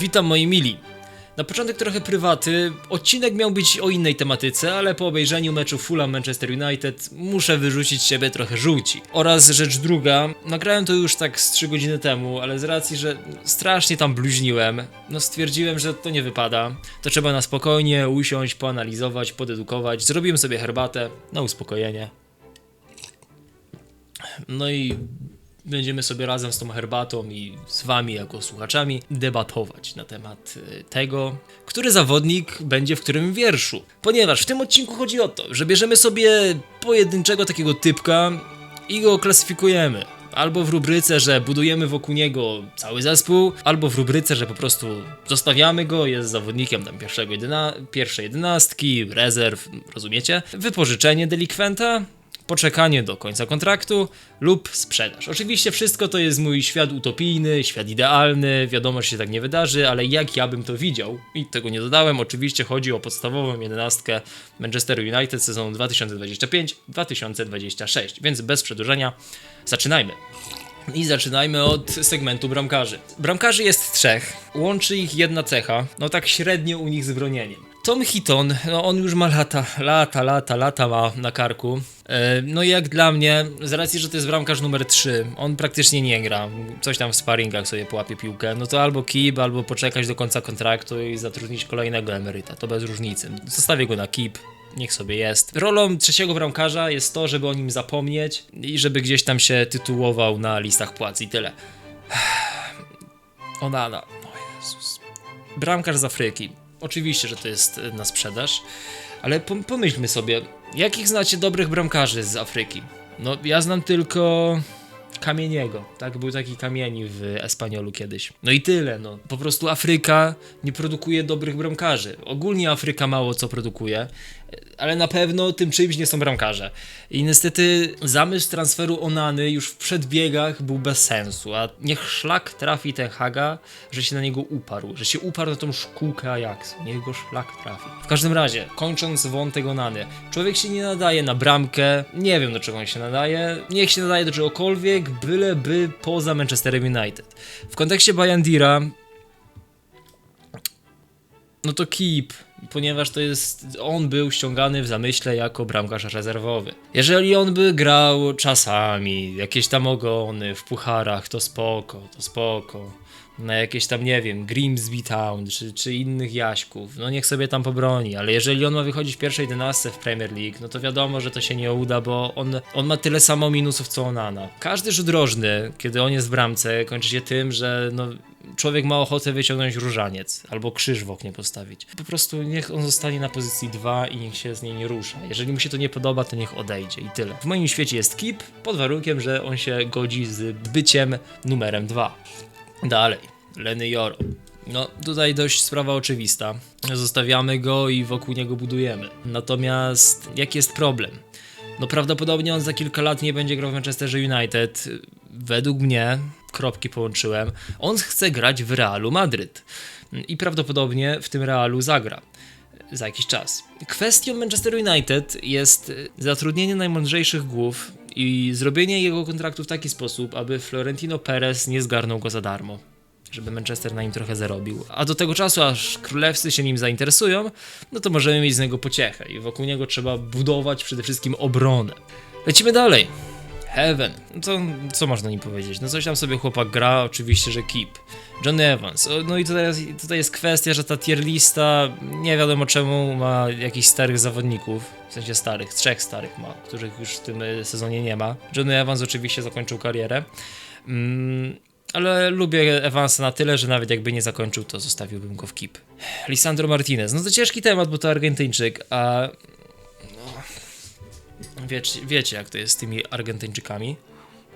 Witam moi mili. Na początek trochę prywaty. Odcinek miał być o innej tematyce, ale po obejrzeniu meczu Fulham Manchester United muszę wyrzucić z siebie trochę żółci. Oraz rzecz druga, nagrałem to już tak z 3 godziny temu, ale z racji, że strasznie tam bluźniłem, no stwierdziłem, że to nie wypada. To trzeba na spokojnie usiąść, poanalizować, podedukować. Zrobiłem sobie herbatę na uspokojenie. No i będziemy sobie razem z tą herbatą i z wami jako słuchaczami debatować na temat y, tego, który zawodnik będzie w którym wierszu. Ponieważ w tym odcinku chodzi o to, że bierzemy sobie pojedynczego takiego typka i go klasyfikujemy. Albo w rubryce, że budujemy wokół niego cały zespół, albo w rubryce, że po prostu zostawiamy go, jest zawodnikiem tam pierwszego jedyna, pierwszej jedenastki, rezerw, rozumiecie? Wypożyczenie delikwenta, poczekanie do końca kontraktu lub sprzedaż. Oczywiście wszystko to jest mój świat utopijny, świat idealny, wiadomo, że się tak nie wydarzy, ale jak ja bym to widział i tego nie dodałem, oczywiście chodzi o podstawową jedenastkę Manchester United sezonu 2025-2026, więc bez przedłużenia zaczynajmy. I zaczynajmy od segmentu bramkarzy. Bramkarzy jest trzech, łączy ich jedna cecha, no tak średnio u nich z bronieniem. Tom Hitton, no on już ma lata, lata, lata, lata ma na karku. E, No i jak dla mnie, z racji, że to jest bramkarz numer 3, on praktycznie nie gra, coś tam w sparingach sobie połapie piłkę, no to albo keep, albo poczekać do końca kontraktu i zatrudnić kolejnego emeryta, to bez różnicy. Zostawię go na keep, niech sobie jest. Rolą trzeciego bramkarza jest to, żeby o nim zapomnieć i żeby gdzieś tam się tytułował na listach płac i tyle. Onana, o Jezus. Bramkarz z Afryki. Oczywiście, że to jest e, na sprzedaż, ale pom- pomyślmy sobie, jakich znacie dobrych bramkarzy z Afryki? No, ja znam tylko Kamieniego, tak? Był taki Kamieni w Espaniolu kiedyś. No i tyle, no. Po prostu Afryka nie produkuje dobrych bramkarzy. Ogólnie Afryka mało co produkuje, ale na pewno tym czymś nie są bramkarze. I niestety zamysł transferu Onany już w przedbiegach był bez sensu, a niech szlak trafi ten Haga, że się na niego uparł, że się uparł na tą szkółkę Ajaxu, niech go szlak trafi. W każdym razie, kończąc wątek Onany, człowiek się nie nadaje na bramkę, nie wiem do czego on się nadaje, niech się nadaje do czegokolwiek, byleby poza Manchesterem United. W kontekście Bayandira, no to keep, ponieważ to jest. On był ściągany w zamyśle jako bramkarz rezerwowy. Jeżeli on by grał czasami, jakieś tam ogony w pucharach, to spoko, to spoko. Na jakieś tam, nie wiem, Grimsby Town czy, czy innych Jaśków, no niech sobie tam pobroni, ale jeżeli on ma wychodzić w pierwszej 11 w Premier League, no to wiadomo, że to się nie uda, bo on, on ma tyle samo minusów co Onana. Każdy rzut rożny, kiedy on jest w bramce, kończy się tym, że no, człowiek ma ochotę wyciągnąć różaniec albo krzyż w oknie postawić. Po prostu niech on zostanie na pozycji 2 i niech się z niej nie rusza. Jeżeli mu się to nie podoba, to niech odejdzie i tyle. W moim świecie jest Kip pod warunkiem, że on się godzi z byciem numerem 2. Dalej, Lenny Joro. No, tutaj dość sprawa oczywista. Zostawiamy go i wokół niego budujemy. Natomiast jaki jest problem? No prawdopodobnie on za kilka lat nie będzie grał w Manchesterze United. Według mnie, kropki połączyłem, on chce grać w Realu Madryt. I prawdopodobnie w tym Realu zagra za jakiś czas. Kwestią Manchester United jest zatrudnienie najmądrzejszych głów i zrobienie jego kontraktu w taki sposób, aby Florentino Perez nie zgarnął go za darmo. Żeby Manchester na nim trochę zarobił. A do tego czasu, aż królewscy się nim zainteresują, no to możemy mieć z niego pociechę i wokół niego trzeba budować przede wszystkim obronę. Lecimy dalej. Heaven. No to co można nim powiedzieć? No coś tam sobie chłopak gra, oczywiście, że keep. Johnny Evans. No i tutaj tutaj jest kwestia, że ta tier lista nie wiadomo czemu ma jakichś starych zawodników, w sensie starych, trzech starych ma, których już w tym y, sezonie nie ma. Johnny Evans oczywiście zakończył karierę. Mm, ale lubię Evansa na tyle, że nawet jakby nie zakończył, to zostawiłbym go w keep. Lisandro Martinez. No to ciężki temat, bo to Argentyńczyk, a Wiecie, wiecie, jak to jest z tymi Argentyńczykami.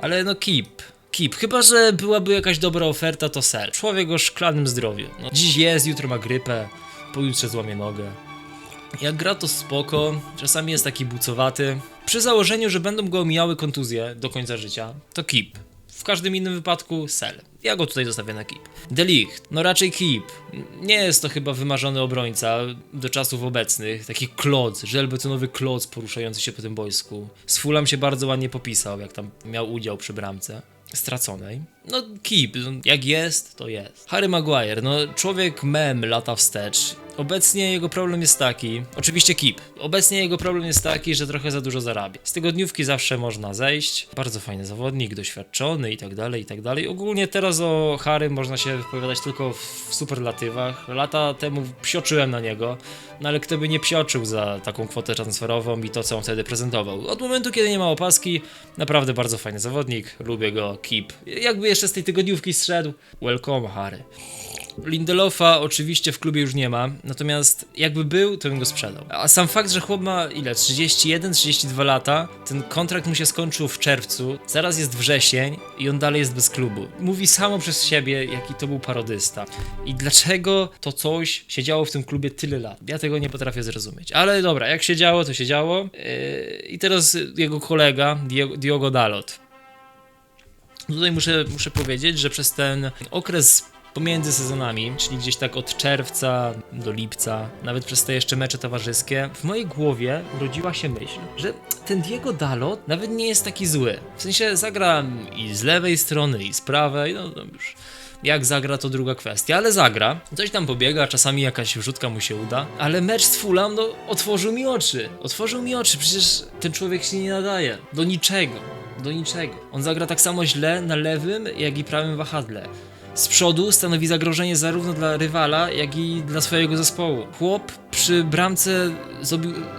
Ale no keep. Keep. Chyba, że byłaby jakaś dobra oferta, to ser. Człowiek o szklanym zdrowiu. No, dziś jest, jutro ma grypę, pojutrze złamie nogę. Jak gra to spoko, czasami jest taki bucowaty. Przy założeniu, że będą go omijały kontuzje do końca życia, to keep. W każdym innym wypadku sell. Ja go tutaj zostawię na keep. Delicht, no raczej keep. Nie jest to chyba wymarzony obrońca do czasów obecnych. Taki kloc, żelbetonowy kloc poruszający się po tym boisku. Z Fulham się bardzo ładnie popisał, jak tam miał udział przy bramce. straconej. No keep, no, jak jest, to jest. Harry Maguire, no człowiek mem lata wstecz. Obecnie jego problem jest taki, oczywiście keep, obecnie jego problem jest taki, że trochę za dużo zarabia. Z tygodniówki zawsze można zejść, bardzo fajny zawodnik, doświadczony i tak dalej, i tak dalej. Ogólnie teraz o Harry można się wypowiadać tylko w superlatywach. Lata temu psioczyłem na niego, no ale kto by nie psioczył za taką kwotę transferową i to, co on wtedy prezentował. Od momentu, kiedy nie ma opaski, naprawdę bardzo fajny zawodnik, lubię go, keep. Jakby jeszcze z tej tygodniówki zszedł, welcome Harry. Lindelofa oczywiście w klubie już nie ma, natomiast jakby był, to bym go sprzedał. A sam fakt, że chłop ma ile? 31-32 lata, ten kontrakt mu się skończył w czerwcu, zaraz jest wrzesień i on dalej jest bez klubu. Mówi samo przez siebie, jaki to był parodysta. I dlaczego to coś się działo w tym klubie tyle lat? Ja tego nie potrafię zrozumieć. Ale dobra, jak się działo, to się działo. Yy, I teraz jego kolega, Diogo, Dalot. Tutaj muszę, muszę powiedzieć, że przez ten okres pomiędzy sezonami, czyli gdzieś tak od czerwca do lipca, nawet przez te jeszcze mecze towarzyskie, w mojej głowie urodziła się myśl, że ten Diego Dalot nawet nie jest taki zły. W sensie zagra i z lewej strony, i z prawej, no, no już jak zagra to druga kwestia, ale zagra. Coś tam pobiega, czasami jakaś wrzutka mu się uda, ale mecz z Fulham, no otworzył mi oczy. Otworzył mi oczy, przecież ten człowiek się nie nadaje do niczego. Do niczego. On zagra tak samo źle na lewym, jak i prawym wahadle. Z przodu stanowi zagrożenie zarówno dla rywala, jak i dla swojego zespołu. Chłop przy bramce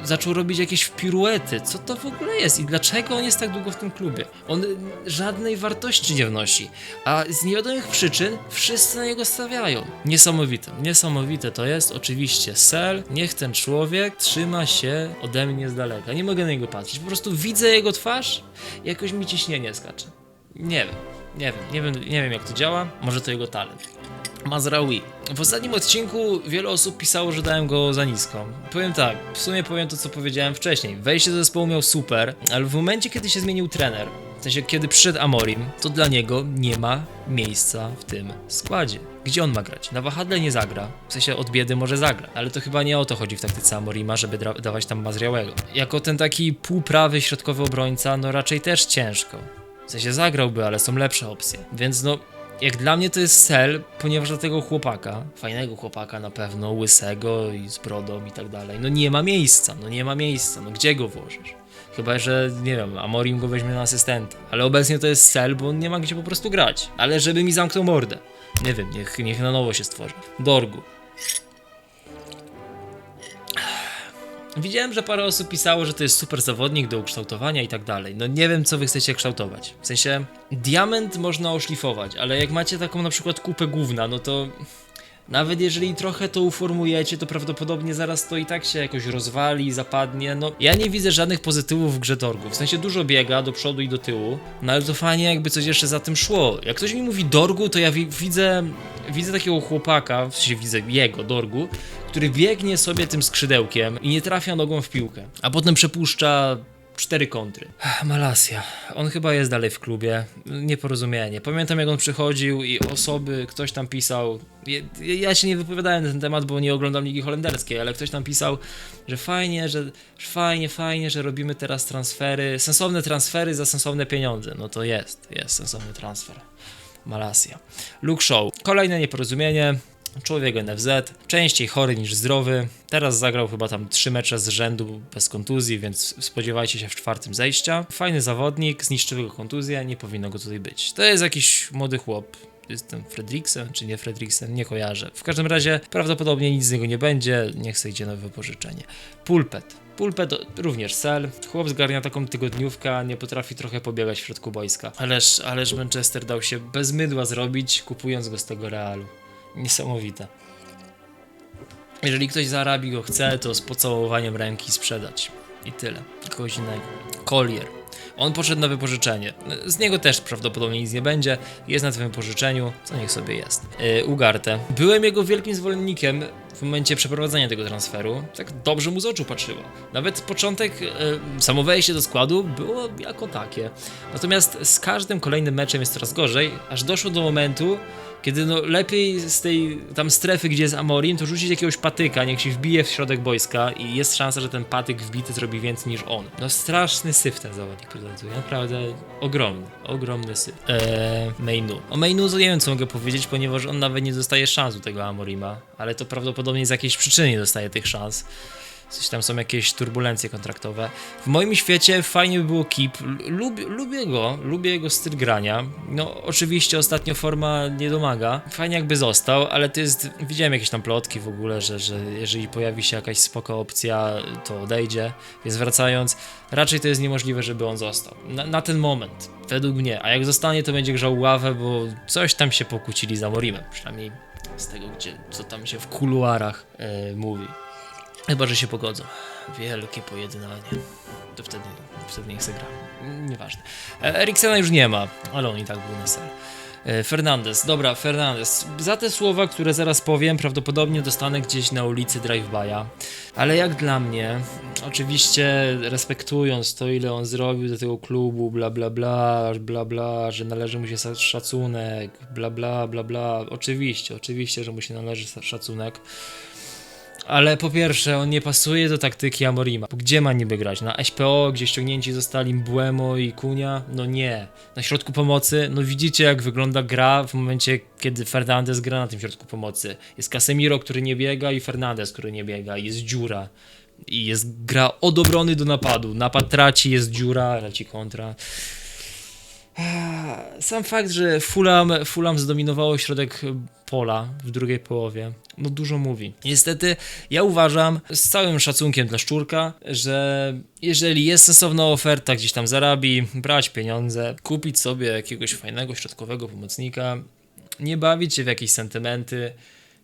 zaczął robić jakieś piruety. Co to w ogóle jest i dlaczego on jest tak długo w tym klubie? On żadnej wartości nie wnosi, a z niewiadomych przyczyn wszyscy na niego stawiają. Niesamowite, niesamowite to jest. Oczywiście Sel, niech ten człowiek trzyma się ode mnie z daleka. Nie mogę na niego patrzeć. Po prostu widzę jego twarz i jakoś mi ciśnienie skacze. Nie wiem. Nie wiem, nie wiem, nie wiem jak to działa, może to jego talent. Mazraoui. W ostatnim odcinku wiele osób pisało, że dałem go za nisko. Powiem tak, w sumie powiem to, co powiedziałem wcześniej. Wejście do zespołu miał super, ale w momencie, kiedy się zmienił trener, w sensie kiedy przyszedł Amorim, to dla niego nie ma miejsca w tym składzie. Gdzie on ma grać? Na wahadle nie zagra, w sensie od biedy może zagra, ale to chyba nie o to chodzi w taktyce Amorima, żeby dawać tam Mazriałego. Jako ten taki półprawy środkowy obrońca, no raczej też ciężko. W sensie zagrałby, ale są lepsze opcje. Więc no, jak dla mnie to jest cel, ponieważ dla tego chłopaka, fajnego chłopaka na pewno, łysego i z brodą i tak dalej, no nie ma miejsca, no nie ma miejsca, no gdzie go włożysz? Chyba, że nie wiem, Amorim go weźmie na asystenta. Ale obecnie to jest cel, bo on nie ma gdzie po prostu grać. Ale żeby mi zamknął mordę. Nie wiem, niech, niech na nowo się stworzy. Dorgu. Widziałem, że parę osób pisało, że to jest super zawodnik do ukształtowania i tak dalej. No nie wiem, co wy chcecie kształtować. W sensie, diament można oszlifować, ale jak macie taką na przykład kupę główna, no to nawet jeżeli trochę to uformujecie, to prawdopodobnie zaraz to i tak się jakoś rozwali, zapadnie. No, ja nie widzę żadnych pozytywów w grze Dorgu. W sensie dużo biega do przodu i do tyłu, no ale to fajnie jakby coś jeszcze za tym szło. Jak ktoś mi mówi Dorgu, to ja wi widzę, widzę takiego chłopaka, w sensie widzę jego Dorgu, który biegnie sobie tym skrzydełkiem i nie trafia nogą w piłkę, a potem przepuszcza cztery kontry. Malasia. On chyba jest dalej w klubie. Nieporozumienie. Pamiętam jak on przychodził i osoby, ktoś tam pisał. Ja, ja się nie wypowiadałem na ten temat, bo nie oglądam Ligi Holenderskiej, ale ktoś tam pisał, że fajnie, że że fajnie, fajnie, że robimy teraz transfery, sensowne transfery za sensowne pieniądze. No to jest, jest sensowny transfer. Malasia. Luke Show. Kolejne nieporozumienie. Człowiek NFZ, częściej chory niż zdrowy. Teraz zagrał chyba tam trzy mecze z rzędu bez kontuzji, więc spodziewajcie się w czwartym zejścia. Fajny zawodnik, zniszczyły go kontuzja, nie powinno go tutaj być. To jest jakiś młody chłop. Jest ten Fredriksen, czy nie Fredriksen, nie kojarzę. W każdym razie prawdopodobnie nic z niego nie będzie, niech sobie idzie na wypożyczenie. Pulpet. Pulpet również sel. Chłop zgarnia taką tygodniówkę, nie potrafi trochę pobiegać w środku boiska. Ależ, ależ Manchester dał się bez mydła zrobić, kupując go z tego Realu. Niesamowite. Jeżeli ktoś z Arabii go chce, to z pocałowaniem ręki sprzedać. I tyle. Kogoś innego. Collier. On poszedł na wypożyczenie. Z niego też prawdopodobnie nic nie będzie. Jest na tym wypożyczeniu, co niech sobie jest. Yy, Ugarte. Byłem jego wielkim zwolennikiem w momencie przeprowadzenia tego transferu. Tak dobrze mu z oczu patrzyło. Nawet początek, yy, samo wejście do składu było jako takie. Natomiast z każdym kolejnym meczem jest coraz gorzej, aż doszło do momentu, Kiedy no lepiej z tej tam strefy, gdzie jest Amorim, to rzucić jakiegoś patyka, niech się wbije w środek boiska i jest szansa, że ten patyk wbity zrobi więcej niż on. No straszny syf ten zawodnik prezentuje, naprawdę ogromny, ogromny syf. Eee, Mainu. O Mainu to nie wiem co mogę powiedzieć, ponieważ on nawet nie dostaje szans u tego Amorima, ale to prawdopodobnie z jakiejś przyczyny nie dostaje tych szans. Coś tam są jakieś turbulencje kontraktowe. W moim świecie fajnie by było Keep. Lubię, lubię go, lubię jego styl grania. No, oczywiście ostatnio forma nie domaga. Fajnie jakby został, ale to jest. Widziałem jakieś tam plotki w ogóle, że, że jeżeli pojawi się jakaś spoko opcja, to odejdzie. Więc wracając, raczej to jest niemożliwe, żeby on został. Na, na ten moment, według mnie. A jak zostanie, to będzie grzał ławę, bo coś tam się pokłócili za Morimem. Przynajmniej z tego, gdzie, co tam się w kuluarach e, mówi. Chyba, że się pogodzą. Wielkie pojednanie. To wtedy, wtedy niech se gra. Mm, Nieważne. E, Eriksena już nie ma, ale on i tak był na sel. E, Fernandez, dobra, Fernandez. Za te słowa, które zaraz powiem, prawdopodobnie dostanę gdzieś na ulicy drive-by'a. Ale jak dla mnie, oczywiście respektując to, ile on zrobił do tego klubu, bla bla bla, bla bla, że należy mu się szacunek, bla bla bla bla. Oczywiście, oczywiście, że mu się należy szacunek. Ale po pierwsze, on nie pasuje do taktyki Amorima. Bo Gdzie ma niby grać? Na SPO, gdzie ściągnięci zostali Buemo i Kunia? No nie. Na środku pomocy? No widzicie jak wygląda gra w momencie, kiedy Fernandez gra na tym środku pomocy. Jest Casemiro, który nie biega i Fernandez, który nie biega. Jest dziura. I jest gra od obrony do napadu. Napad traci, jest dziura, leci kontra. Sam fakt, że Fulham, Fulham zdominowało środek pola w drugiej połowie, no dużo mówi. Niestety, ja uważam, z całym szacunkiem dla Szczurka, że jeżeli jest sensowna oferta, gdzieś tam zarabi, brać pieniądze, kupić sobie jakiegoś fajnego środkowego pomocnika, nie bawić się w jakieś sentymenty,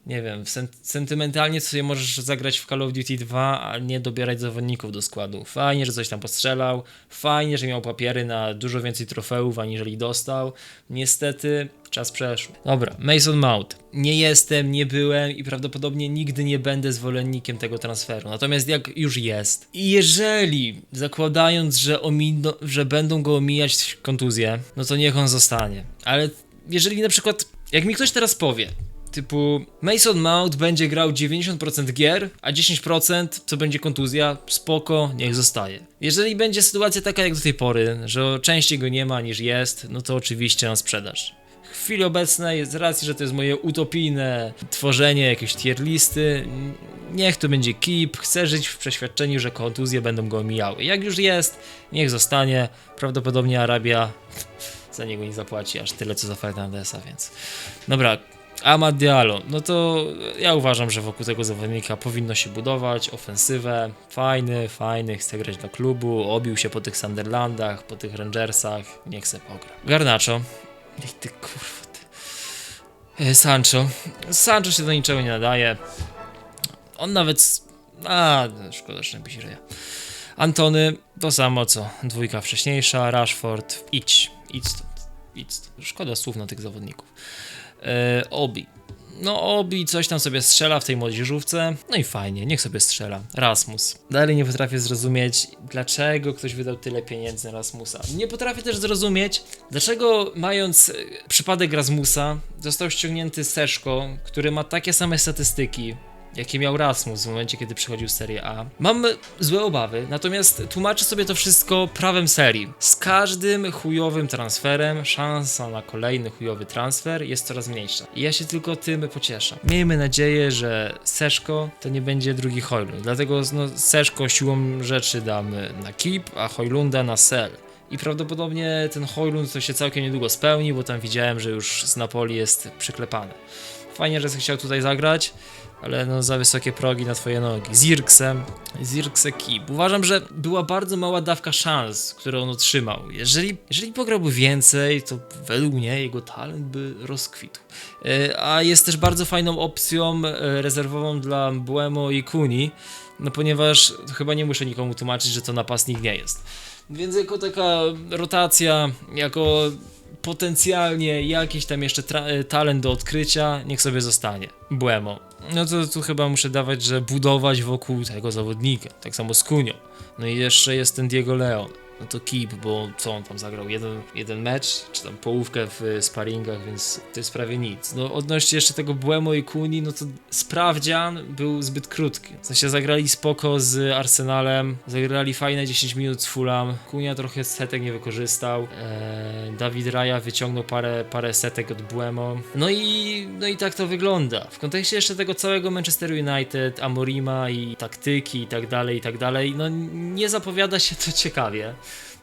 nie wiem, sentymentalnie sobie możesz zagrać w Call of Duty 2, a nie dobierać zawodników do składu. Fajnie, że coś tam postrzelał, fajnie, że miał papiery na dużo więcej trofeów, aniżeli dostał. Niestety, czas przeszły. Dobra, Mason Mount. Nie jestem, nie byłem i prawdopodobnie nigdy nie będę zwolennikiem tego transferu. Natomiast jak już jest i jeżeli, zakładając, że, omino, że będą go omijać kontuzje, no to niech on zostanie. Ale jeżeli na przykład, jak mi ktoś teraz powie, Typu Mason Mount będzie grał 90% gier, a 10% to będzie kontuzja, spoko, niech zostaje. Jeżeli będzie sytuacja taka jak do tej pory, że częściej go nie ma niż jest, no to oczywiście na sprzedaż. W chwili obecnej, z racji, że to jest moje utopijne tworzenie jakiejś tier listy, niech to będzie keep, chcę żyć w przeświadczeniu, że kontuzje będą go omijały. Jak już jest, niech zostanie, prawdopodobnie Arabia za niego nie zapłaci aż tyle co za Fernandesa, więc... Dobra, Amad Diallo, no to ja uważam, że wokół tego zawodnika powinno się budować ofensywę. Fajny, fajny, chce grać dla klubu, obił się po tych Sunderlandach, po tych Rangersach, niech se pogra. Garnacho, Ej, ty kurwa ty. E, Sancho, Sancho się do niczego nie nadaje. On nawet, a szkoda, że nie byś ryja. Antony, to samo co dwójka wcześniejsza, Rashford, idź, idź stąd, idź stąd. Szkoda słów na tych zawodników. E, Obi. No, Obi coś tam sobie strzela w tej młodzieżówce. No i fajnie, niech sobie strzela. Rasmus. Dalej nie potrafię zrozumieć, dlaczego ktoś wydał tyle pieniędzy na Rasmusa. Nie potrafię też zrozumieć, dlaczego mając e, przypadek Rasmusa, został ściągnięty Seszko, który ma takie same statystyki. Jakie miał Rasmus w momencie, kiedy przychodził Serie A. Mam złe obawy, natomiast tłumaczę sobie to wszystko prawem serii. Z każdym chujowym transferem szansa na kolejny chujowy transfer jest coraz mniejsza. I ja się tylko tym pocieszam. Miejmy nadzieję, że Seszko to nie będzie drugi Hojlund. Dlatego no, Seszko siłą rzeczy damy na Keep, a Hojlunda na Sell. I prawdopodobnie ten Hojlund to się całkiem niedługo spełni, bo tam widziałem, że już z Napoli jest przyklepany. Fajnie, że chciał tutaj zagrać, ale no za wysokie progi na twoje nogi. Zirksem, Zirkse Kip. Uważam, że była bardzo mała dawka szans, którą on otrzymał. Jeżeli, jeżeli pograłby więcej, to według mnie jego talent by rozkwitł. E, A jest też bardzo fajną opcją e, rezerwową dla Buemo i Kuni, no ponieważ chyba nie muszę nikomu tłumaczyć, że to napastnik nie jest. Więc jako taka rotacja, jako potencjalnie jakiś tam jeszcze e, talent do odkrycia, niech sobie zostanie. Buemo. No to tu chyba muszę dawać, że budować wokół tego zawodnika. Tak samo z Kunią. No i jeszcze jest ten Diego Leon. No to keep, bo co on tam zagrał? Jeden, jeden mecz, czy tam połówkę w sparingach, więc to jest prawie nic. No odnośnie jeszcze tego Buemo i Kuni, no to sprawdzian był zbyt krótki. W sensie zagrali spoko z Arsenalem, zagrali fajne 10 minut z Fulham. Kunia trochę setek nie wykorzystał. Eee, Dawid Raja wyciągnął parę, parę setek od Buemo. No i, no i tak to wygląda. W kontekście jeszcze tego całego Manchester United, Amorima i taktyki i tak dalej, i tak dalej, no nie zapowiada się to ciekawie.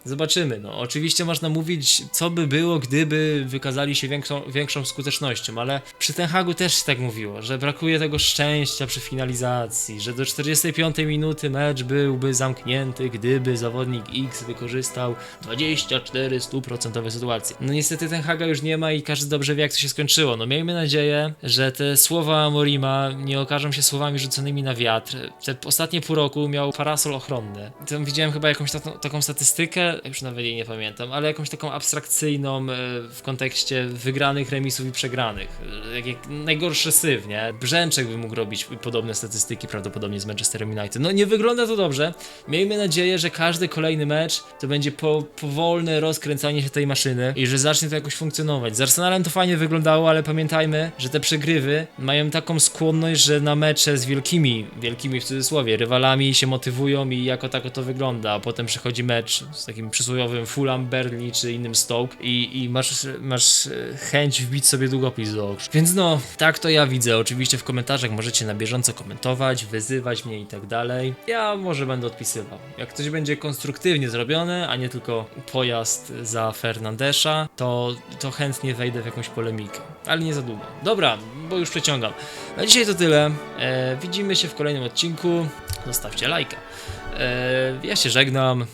Zobaczymy. No, oczywiście można mówić, co by było, gdyby wykazali się większą, większą skutecznością, ale przy Ten Hagu też się tak mówiło, że brakuje tego szczęścia przy finalizacji, że do 45 minuty mecz byłby zamknięty, gdyby zawodnik X wykorzystał 24 stuprocentowe sytuacje. No niestety Ten Haga już nie ma i każdy dobrze wie, jak to się skończyło. No miejmy nadzieję, że te słowa Morima nie okażą się słowami rzuconymi na wiatr. Te ostatnie pół roku miał parasol ochronny. Tam widziałem chyba jakąś taką, taką statystykę, już nawet jej nie pamiętam, ale jakąś taką abstrakcyjną e, w kontekście wygranych remisów i przegranych. E, Jak, jak najgorszy syf, nie? Brzęczek by mógł robić podobne statystyki prawdopodobnie z Manchesterem United. No nie wygląda to dobrze. Miejmy nadzieję, że każdy kolejny mecz to będzie po, powolne rozkręcanie się tej maszyny i że zacznie to jakoś funkcjonować. Z Arsenalem to fajnie wyglądało, ale pamiętajmy, że te przegrywy mają taką skłonność, że na mecze z wielkimi, wielkimi w cudzysłowie, rywalami się motywują i jako tako to wygląda, a potem przychodzi mecz z przysłowiowym Fulham, Burnley czy innym Stoke i, i masz, masz e, chęć wbić sobie długopis do oczu. Więc no, tak to ja widzę. Oczywiście w komentarzach możecie na bieżąco komentować, wyzywać mnie i tak dalej. Ja może będę odpisywał. Jak coś będzie konstruktywnie zrobione, a nie tylko pojazd za Fernandesza, to, to chętnie wejdę w jakąś polemikę. Ale nie za długo. Dobra, bo już przeciągam. Na dzisiaj to tyle. E, widzimy się w kolejnym odcinku. Zostawcie lajka. E, ja się żegnam.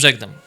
Żegnam.